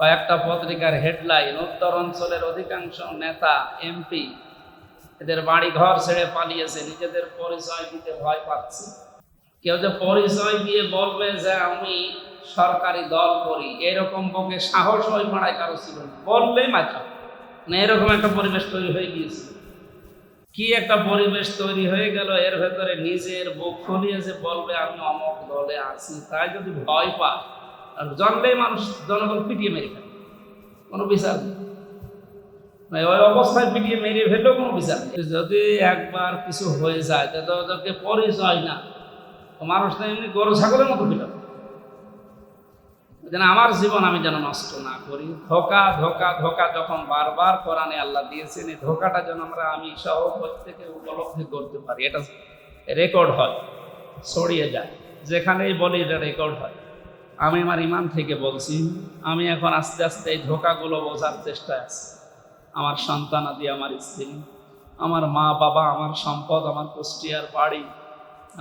কয়েকটা পত্রিকার হেডলাইন উত্তর অঞ্চলের অধিকাংশ নেতা এমপি এদের বাড়ি ঘর ছেড়ে পালিয়েছে। নিজেদের পরিচয় দিতে ভয় পাচ্ছে। কেউ যে পরিচয় দিয়ে বলবে যে আমি সরকারি দল করি, এরকম বকে সাহস ওই পাড়ায় কারও ছিল। বললেই মাথা মানে এরকম একটা পরিবেশ তৈরি হয়ে গিয়েছে। কি একটা পরিবেশ তৈরি হয়ে গেল, এর ভেতরে নিজের বুক খুলিয়ে যে বলবে, আমি অমক দলে আছি। তাই যদি ভয় পায় আর জন্মেই মানুষ জনগণ পিটিয়ে মেরে ফেলে। কোনো বিচার নেই। ওই অবস্থায় পিটিয়ে মেরে ফেলেও কোনো বিচার নেই। যদি একবার কিছু হয়ে যায় তাহলে ওদেরকে পরিচয় না। মানুষ তো এমনি গরু, ছাগলের মতো পিটাবে। যেন আমার জীবন আমি যেন নষ্ট না করি। ধোকা ধোকা ধোকা যখন বারবার কোরআনে আল্লাহ দিয়েছেন, এই ধোকাটা যেন আমরা আমি সহ প্রত্যেকে উপলব্ধি করতে পারি। এটা রেকর্ড হয়, ছড়িয়ে যায়। যেখানেই বলি, এটা রেকর্ড হয়। আমি আমার ইমান থেকে বলছি, আমি এখন আস্তে আস্তে এই ধোকাগুলো বোঝার চেষ্টায় আছি। আমার সন্তানাদি আমার স্ত্রী, আমার মা বাবা, আমার সম্পদ, আমার কুষ্টিয়ার বাড়ি,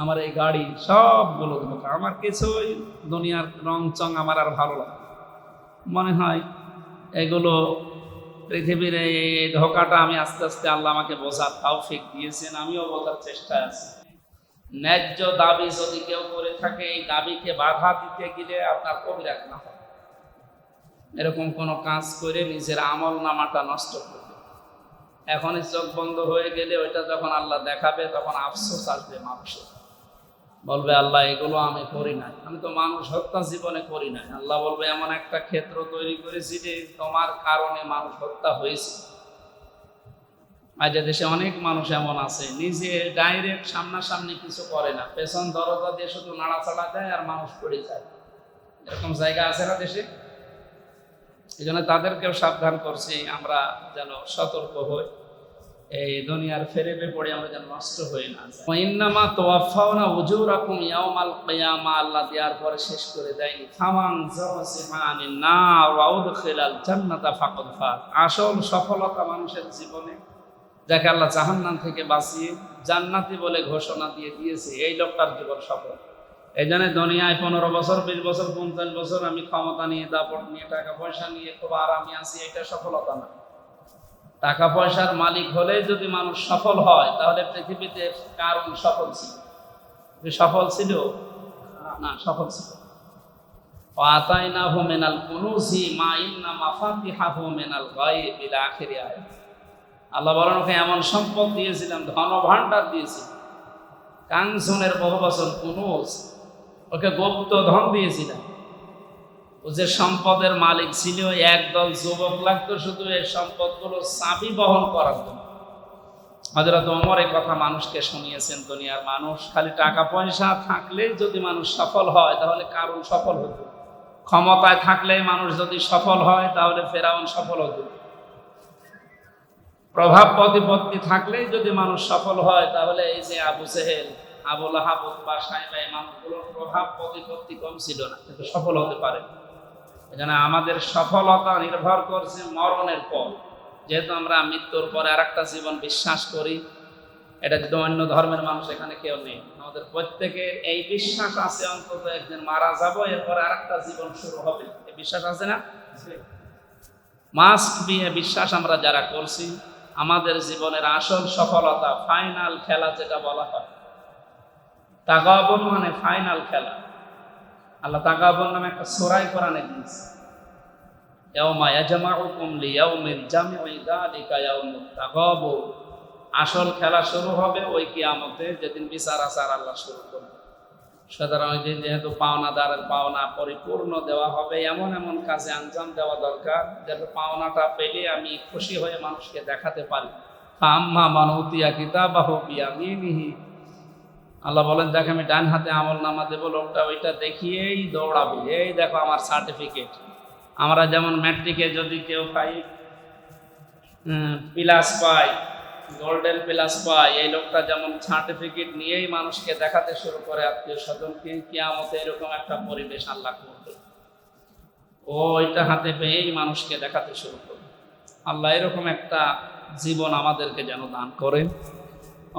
আমার এই গাড়ি, সবগুলো ধোকা। আমার কিছুই দুনিয়ার রং চং আমার আর ভালো লাগে মনে হয় এগুলো পৃথিবীর এই ধোকাটা আমি আস্তে আস্তে আল্লাহ আমাকে বোঝার তৌফিক দিয়েছেন, আমিও বোঝার চেষ্টায় আছি। ন্যায্য দাবি যদি কেউ করে থাকে, এই দাবিকে বাধা দিতে গেলে আপনার কবিরাত না এরকম কোনো কাজ করে নিজের আমল নামাটা নষ্ট করবে। এখনই চোখ বন্ধ হয়ে গেলে ওইটা যখন আল্লাহ দেখাবে, তখন আফসোস আসবে মানুষের। বলবে, আল্লাহ, এগুলো আমি করি নাই। আমি তো মানুষ হত্যা জীবনে করি নাই। আল্লাহ বলবে, এমন একটা ক্ষেত্র তৈরি করেছি যে তোমার কারণে মানুষ হত্যা হয়েছে। আজ দেশে অনেক মানুষ এমন আছে, নিজে ডাইরেক্ট সামনাসামনি কিছু করে না। পেছন দরজা দিয়ে শুধু নাড়াচাড়া দেয় আর মানুষ পড়ে যায়। এরকম জায়গা আছে না দেশে? এই জন্য তাদেরকেও সাবধান করছি, আমরা যেন সতর্ক হই। এই দুনিয়ার ফেরেবে পড়ে আমরা যেন নষ্ট হয়ে না। ইন্নামা তোয়াফাওনা উজুরাকুম ইয়াউমাল কিয়ামা, আল্লাহ দেওয়ার পরে শেষ করে দেয়নি। ফামান জাওয়াসিমা আনিন নার ওয়া উদখিলাল জান্নাতা ফাকাদ ফাজ আসল সফলতা মানুষের জীবনে যাকে আল্লাহ জাহান্নাম থেকে বাঁচিয়ে জান্নাতি বলে ঘোষণা দিয়ে দিয়েছে, এই লোকটার জীবন সফল। এই জন্য দুনিয়ায় পনেরো বছর, বিশ বছর, পঞ্চাশ বছর আমি ক্ষমতা নিয়ে, দাপট নিয়ে টাকা পয়সা নিয়ে খুব আরামে আছি, এটা সফলতা না। টাকা পয়সার মালিক হলে যদি মানুষ সফল হয়, তাহলে পৃথিবীতে কারণ সফল ছিল। সফল ছিল? না, সফল ছিল। আতাইনাহু মিনাল কুনুজি মা ইন্না মাফাতিহাহু মিনাল গায়ব ইলা আখিরি আয়াত। আল্লাহ বলেন, ওকে এমন সম্পদ দিয়েছিলাম ধন ভাণ্ডার দিয়েছিলাম কাংসনের বহু বছর কুনুজ ওকে গুপ্ত ধন দিয়েছিলাম। ও যে সম্পদের মালিক ছিল, একদল যুবক লাগতো শুধু এই সম্পদগুলো চাবি বহন করার জন্য। হজরত ওমর এই কথা মানুষকে শুনিয়েছেন, দুনিয়ার মানুষ খালি টাকা পয়সা থাকলেই যদি মানুষ সফল হয়, তাহলে কারণ সফল হতো। ক্ষমতায় থাকলেই মানুষ যদি সফল হয়, তাহলে ফেরাউন সফল হতো। প্রভাব প্রতিপত্তি থাকলেই যদি মানুষ সফল হয়, তাহলে এই যে আবু সেহেল আবুল আহাবুদ বা সাহেবা এই মানুষগুলোর প্রভাব প্রতিপত্তি কম ছিল না, কিন্তু সফল হতে পারে। এখানে আমাদের সফলতা নির্ভর করছে মরণের পর যেহেতু আমরা মৃত্যুর পরে আর একটা জীবন বিশ্বাস করি, এটা যদি অন্য ধর্মের মানুষ এখানে কেউ নেই আমাদের প্রত্যেকের এই বিশ্বাস আছে, অন্তত একদিন মারা যাব, এরপরে আর একটা জীবন শুরু হবে। এই বিশ্বাস আছে না? মাস্ট বি এ বিশ্বাস আমরা যারা করছি আমাদের জীবনের আসল সফলতা ফাইনাল খেলা যেটা বলা হয়। তাগাবন মানে ফাইনাল খেলা। আল্লাহ তাগাবন নামে একটা সোরাই কোরআনে দিয়েছে। আসল খেলা শুরু হবে ওই কি কিয়ামতে, যেদিন বিচার আচার আল্লাহ শুরু করবে। সুতরাং দিন যেহেতু পাওনাদারের পাওনা পরিপূর্ণ দেওয়া হবে, এমন এমন কাজে আঞ্জাম দেওয়া দরকার যাতে পাওনাটা পেলে আমি খুশি হয়ে মানুষকে দেখাতে পারি। আম্মা মানউতিয়া কিতাবাহু বিয়ামিনিহি। আল্লাহ বলেন যাকে আমি ডান হাতে আমল নামা দেবো, লোকটা ওইটা দেখিয়েই দৌড়াবে। এই দেখো আমার সার্টিফিকেট আমরা যেমন ম্যাট্রিকে যদি কেউ পাই প্লাস পাই গোল্ডেন প্লাস পাই এই লোকটা যেমন সার্টিফিকেট নিয়েই মানুষকে দেখাতে শুরু করে আত্মীয় স্বজনকে কিয়ামতে এরকম একটা পরিবেশ আল্লাহ করবে। ও ওইটা হাতে পেয়েই মানুষকে দেখাতে শুরু করবে। আল্লাহ এরকম একটা জীবন আমাদেরকে যেন দান করে।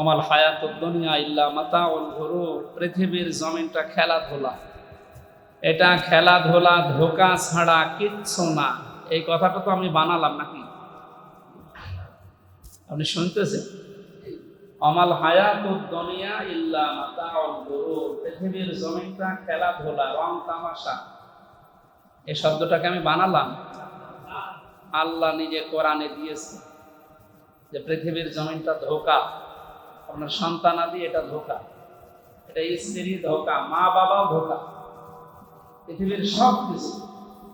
আমার হায়াত দুনিয়া ইল্লা মাতা উল ঘুরু পৃথিবীর জমিনটা খেলাধুলা। এটা খেলাধুলা ধোকা ছাড়া কিচ্ছু না। এই কথাটা তো আমি বানালাম নাকি? আপনি শুনতেছেন? অমাল হায়াত দুনিয়া ইল্লা গুরুর। পৃথিবীর জমিনটা খেলাধুলা, রং তামাশা। এই শব্দটাকে আমি বানালাম। আল্লাহ নিজে কোরআনে দিয়েছে যে পৃথিবীর জমিনটা ধোকা। আপনার সন্তান আদি এটা ধোকা। এটা স্ত্রী ধোকা, মা বাবাও ধোকা। পৃথিবীর সব কিছু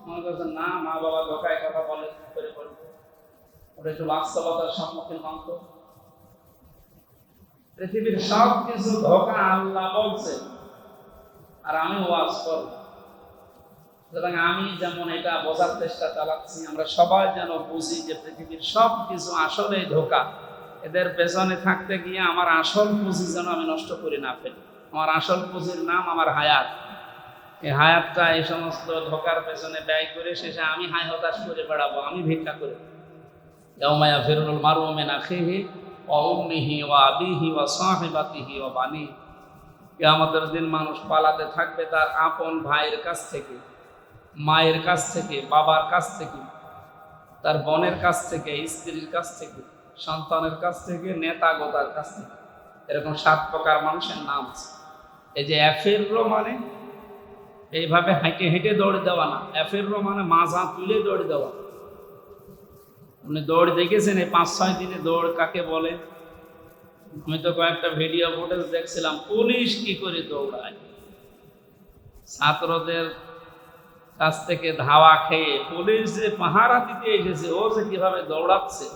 মনে করছেন, না, মা বাবা ধোকায় কথা বলে করে একটু বাস্তবতার সম্মুখীন হন তো পৃথিবীর সব কিছু ধোকা আল্লাহ বলছে, আর আমি ওয়াজ করব। সুতরাং আমি যেমন এটা বোঝার চেষ্টা চালাচ্ছি, আমরা সবাই যেন বুঝি যে পৃথিবীর সব কিছু ধোকা। এদের পেছনে থাকতে গিয়ে আমার আসল পুঁজি যেন আমি নষ্ট করি না ফেলি। আমার আসল পুঁজির নাম আমার হায়াত। এই হায়াতটা এই সমস্ত ধোকার পেছনে ব্যয় করে শেষে আমি হায় হতাশ করে বেড়াবো, আমি ভিক্ষা করে। ওয়া আবিহি কিয়ামতের দিন মানুষ পালাতে থাকবে তার আপন ভাইয়ের কাছ থেকে, মায়ের কাছ থেকে, বাবার কাছ থেকে, তার বোনের কাছ থেকে, স্ত্রীর কাছ থেকে, সন্তানের কাছ থেকে, নেতা গোতার কাছ থেকে। এরকম সাত প্রকার মানুষের নাম আছে। এই যে অ্যাফেররো মানে এইভাবে হেঁটে হেঁটে দৌড়ে দেওয়া না। অ্যাফেররো মানে মাজা তুলে দৌড়ে দেওয়া। আপনি দৌড় দেখেছেন? এই পাঁচ, ছয় দিনে দৌড় কাকে বলে? আমি তো কয়েকটা ভিডিও ফুটেজ দেখছিলাম। পুলিশ কি করে দৌড়ায়? ছাত্রদের কাছ থেকে ধাওয়া খেয়ে পুলিশ যে পাহারা দিতে এসেছে, ও যে কীভাবে দৌড়াচ্ছে?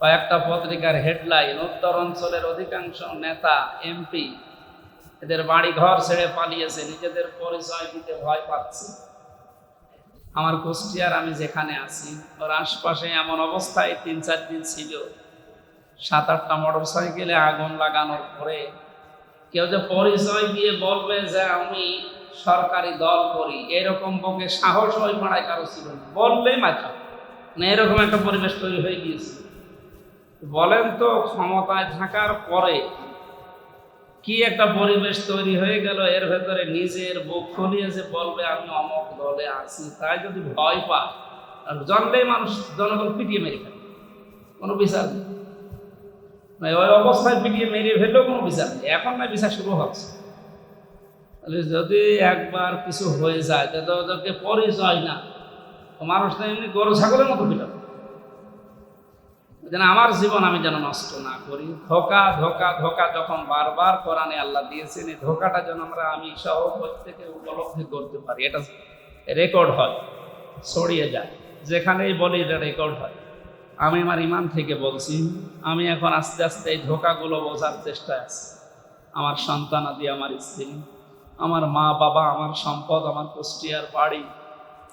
কয়েকটা পত্রিকার হেডলাইন উত্তর অঞ্চলের অধিকাংশ নেতা এমপি এদের বাড়ি ঘর ছেড়ে পালিয়েছে। নিজেদের পরিচয় দিতে ভয় পাচ্ছে। আমার কুষ্টিয়ার আমি যেখানে আছি, ওর আশপাশে এমন অবস্থায় তিন চার দিন ছিল। সাত আটটা মোটর সাইকেলে আগুন লাগানোর পরে কেউ যে পরিচয় দিয়ে বলবে যে আমি সরকারি দল করি, এরকম বকে সাহস ওই পাড়ায় কারও ছিল না। বললেই মাথা মানে এরকম একটা পরিবেশ তৈরি হয়ে গিয়েছে। বলেন তো, ক্ষমতায় থাকার পরে কি একটা পরিবেশ তৈরি হয়ে গেল, এর ভেতরে নিজের বুক খুলিয়ে যে বলবে, আমি অমক দলে আছি। তাই যদি ভয় পায়, আর জন্মেই মানুষ জনগণ পিটিয়ে মেরে ফেলে। কোনো বিচার নেই। মানে ওই অবস্থায় পিটিয়ে মেরে ফেললেও কোনো বিচার নেই। এখন না বিচার শুরু হচ্ছে। তাহলে যদি একবার কিছু হয়ে যায়, তাহলে ওদেরকে পরিচয় না। মানুষ তো এমনি গরু, ছাগলের মতো পিটাবে। যেন আমার জীবন আমি যেন নষ্ট না করি। ধোকা ধোকা ধোকা যখন বারবার কোরআনে আল্লাহ দিয়েছেন, এই ধোকাটা যেন আমরা আমি সহ প্রত্যেকে উপলব্ধি করতে পারি। এটা রেকর্ড হয়, ছড়িয়ে যায়। যেখানেই বলি এটা রেকর্ড হয়। আমি আমার ইমান থেকে বলছি, আমি এখন আস্তে আস্তে এই ধোকাগুলো বোঝার চেষ্টায় আছি। আমার সন্তান আদি, আমার স্ত্রী, আমার মা বাবা আমার সম্পদ, আমার কুষ্টিয়ার বাড়ি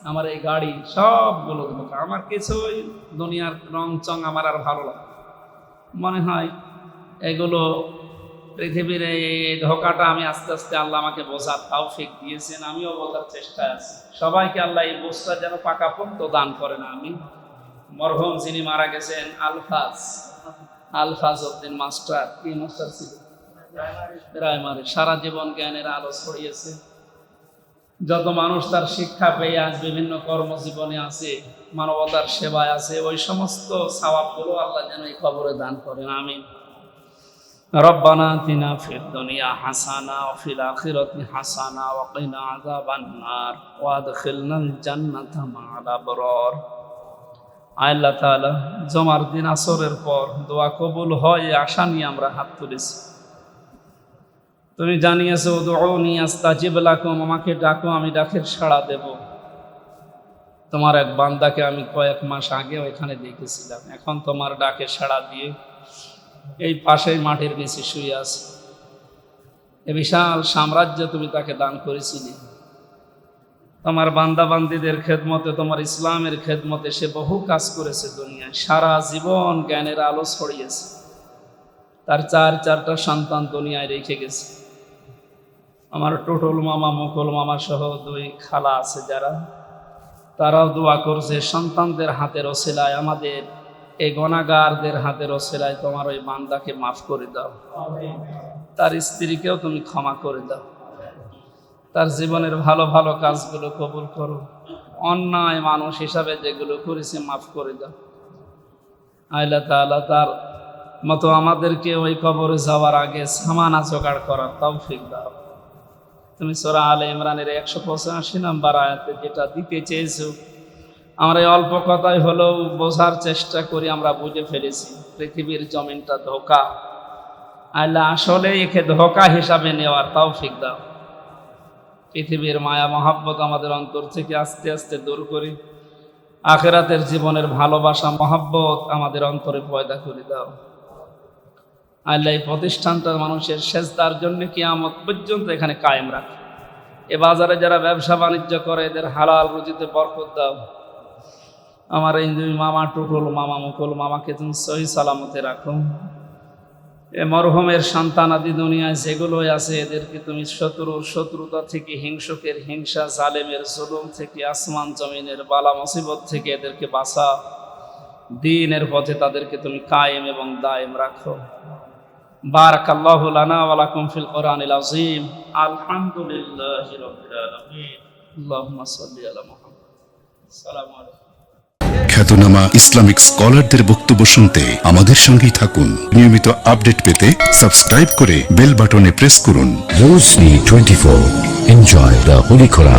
আমার এই গাড়ি সবগুলো ধোকা। আমার কিছুই দুনিয়ার রং চং আমার আর ভালো লাগে মনে হয় এগুলো পৃথিবীর এই ধোকাটা আমি আস্তে আস্তে আল্লাহ আমাকে বোঝার তাওফিক দিয়েছেন, আমিও বোঝার চেষ্টায় আছি। সবাইকে আল্লাহ এই বোঝটা যেন পাকা পাকাপোক্ত দান করেন আমি মরহুম যিনি মারা গেছেন, আলফাজ আলফাজ উদ্দিন মাস্টার, কি মাস্টার ছিল? প্রাইমারি। সারা জীবন জ্ঞানের আলো ছড়িয়েছে। যত মানুষ তার শিক্ষা পেয়ে আজ বিভিন্ন কর্মজীবনে আছে, মানবতার সেবায় আছে, ওই সমস্ত সওয়াবগুলো আল্লাহ যেন এই খবরে দান করেন আমি রব্বানা তিনা ফির দুনিয়া হাসানা হাসানা ওয়া কিনা আযাবান নার জান্নাতা মা'আল আল্লাহ তাআলা, জমার দিন আসরের পর দোয়া কবুল হয় আশা নিয়ে আমরা হাত তুলেছি। তুমি জানিয়েছো, উদউনি আস্তাজিব লাকুম, আমাকে ডাকো, আমি ডাকের সাড়া দেব। তোমার এক বান্দাকে আমি কয়েক মাস আগে ওইখানে দেখেছিলাম। এখন তোমার ডাকে সাড়া দিয়ে এই পাশেই মাটির নিচে শুয়ে আছে। এ বিশাল সাম্রাজ্য তুমি তাকে দান করেছিলে। তোমার বান্দাবান্দিদের খেদমতে, তোমার ইসলামের খেদমতে সে বহু কাজ করেছে দুনিয়ায়। সারা জীবন জ্ঞানের আলো ছড়িয়েছে। তার চার চারটা সন্তান দুনিয়ায় রেখে গেছে। আমার টোটল মামা মুকুল মামা সহ দুই খালা আছে যারা। তারাও দোয়া করছে, সন্তানদের হাতের ওসিলায়, আমাদের এই গণাগারদের হাতের ওসিলায় তোমার ওই বান্দাকে মাফ করে দাও। তার স্ত্রীকেও তুমি ক্ষমা করে দাও। তার জীবনের ভালো ভালো কাজগুলো কবুল করো। অন্যায় মানুষ হিসাবে যেগুলো করেছে মাফ করে দাও। আল্লাহ তাআলা তার মতো আমাদেরকে ওই কবরে যাওয়ার আগে সামানা জোগাড় করার তৌফিক দাও। তুমি সোরা আলে ইমরানের একশো পঁচাশি নাম্বার আয়াতে যেটা দিতে চেয়েছো, আমরা অল্প কথাই হলেও বোঝার চেষ্টা করি, আমরা বুঝে ফেলেছি, পৃথিবীর জমিনটা ধোকা। আল্লাহ আসলে একে ধোকা হিসাবে নেওয়ার তৌফিক দাও। পৃথিবীর মায়া, মহাব্বত আমাদের অন্তর থেকে আস্তে আস্তে দূর করি। আখেরাতের জীবনের ভালোবাসা, মহাব্বত আমাদের অন্তরে পয়দা করে দাও। আল্লাহ এই প্রতিষ্ঠানটা মানুষের সেজদার জন্য কিয়ামত পর্যন্ত এখানে কায়েম রাখে। এ বাজারে যারা ব্যবসা বাণিজ্য করে, এদের হালাল রুজিতে বরকত দাও। আমার এই দুই মামা টুকুল, মামা মুকুল, মামাকে তুমি সহি সালামতে রাখো। এ মরহুমের সন্তানাদি দুনিয়ায় যেগুলোই আছে, এদেরকে তুমি শত্রুর শত্রুতা থেকে, হিংসকের হিংসা, জালেমের জুলুম থেকে, আসমান জমিনের বালা মুসিবত থেকে এদেরকে বাঁচা দিনের পথে তাদেরকে তুমি কায়েম এবং দায়েম রাখো। بارك الله لنا ولكم في القرآن العظيم الحمد لله رب العالمين اللهم صل على محمد السلام عليكم খ্যাতনামা ইসলামিক স্কলারদের বক্তব্য শুনতে আমাদের সঙ্গেই থাকুন নিয়মিত আপডেট পেতে সাবস্ক্রাইব করে বেল বাটনে প্রেস করুন Rosary 24. Enjoy the Holy Quran.